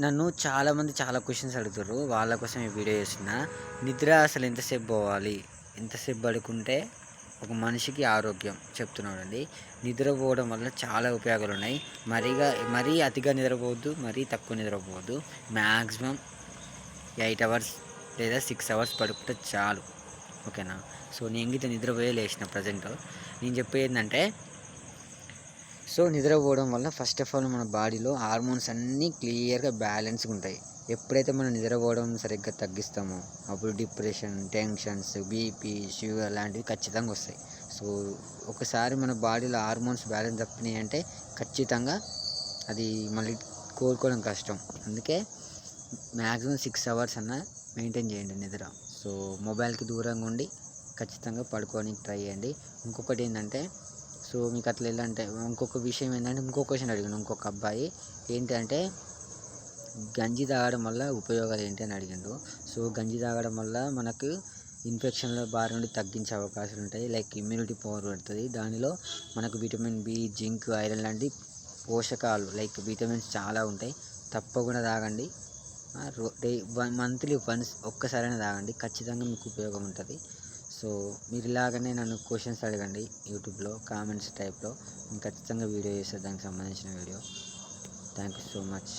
నన్ను చాలామంది చాలా క్వశ్చన్స్ అడుగుతారు వాళ్ళ కోసం ఈ వీడియో చేసిన నిద్ర అసలు ఎంతసేపు పోవాలి? ఎంతసేపు పడుకుంటే ఒక మనిషికి ఆరోగ్యం? చెప్తున్నాడండి. నిద్రపోవడం వల్ల చాలా ఉపయోగాలు ఉన్నాయి మరీగా మరీ అతిగా నిద్రపోవద్దు మరీ తక్కువ నిద్రపోవద్దు. మ్యాక్సిమం ఎయిట్ అవర్స్ లేదా సిక్స్ అవర్స్ పడుకుంటే చాలు. ఓకేనా? సో నేను గిట్ట నిద్రపోయే లేచిన ప్రజెంట్. నేను చెప్పేది ఏంటంటే సో నిద్రపోవడం వల్ల ఫస్ట్ ఆఫ్ ఆల్ మన బాడీలో హార్మోన్స్ అన్నీ క్లియర్గా బ్యాలెన్స్గా ఉంటాయి. ఎప్పుడైతే మనం నిద్రపోవడం సరిగ్గా తగ్గిస్తామో అప్పుడు డిప్రెషన్ టెన్షన్స్ బీపీ షుగర్ లాంటివి ఖచ్చితంగా వస్తాయి. సో ఒకసారి మన బాడీలో హార్మోన్స్ బ్యాలెన్స్ తప్పినాయి అంటే ఖచ్చితంగా అది మళ్ళీ కోలుకోవడం కష్టం. అందుకే మ్యాక్సిమం సిక్స్ అవర్స్ అన్న మెయింటైన్ చేయండి నిద్ర. సో మొబైల్కి దూరంగా ఉండి ఖచ్చితంగా పడుకోవడానికి ట్రై చేయండి. ఇంకొకటి ఏంటంటే సో మీకు అట్లా ఎలా అంటే ఇంకొక విషయం ఏంటంటే ఇంకొక క్వశ్చన్ అడిగాను ఇంకొక అబ్బాయి. ఏంటంటే గంజి తాగడం వల్ల ఉపయోగాలు ఏంటి అని అడిగిండు. సో గంజి తాగడం వల్ల మనకు ఇన్ఫెక్షన్ల బారి నుండి తగ్గించే అవకాశాలు ఉంటాయి. లైక్ ఇమ్యూనిటీ పవర్ పెడుతుంది. దానిలో మనకు విటమిన్ బి జింక్ ఐరన్ లాంటి పోషకాలు లైక్ విటమిన్స్ చాలా ఉంటాయి. తప్పకుండా తాగండి. డే వన్ మంత్లీ వన్స్ ఒక్కసారైనా తాగండి. ఖచ్చితంగా మీకు ఉపయోగం ఉంటుంది. సో మీరు ఇలాగనే నన్ను క్వశ్చన్స్ అడగండి యూట్యూబ్లో కామెంట్స్ టైప్లో. నేను ఖచ్చితంగా వీడియో చేస్తాను దానికి సంబంధించిన video. Thank you so much.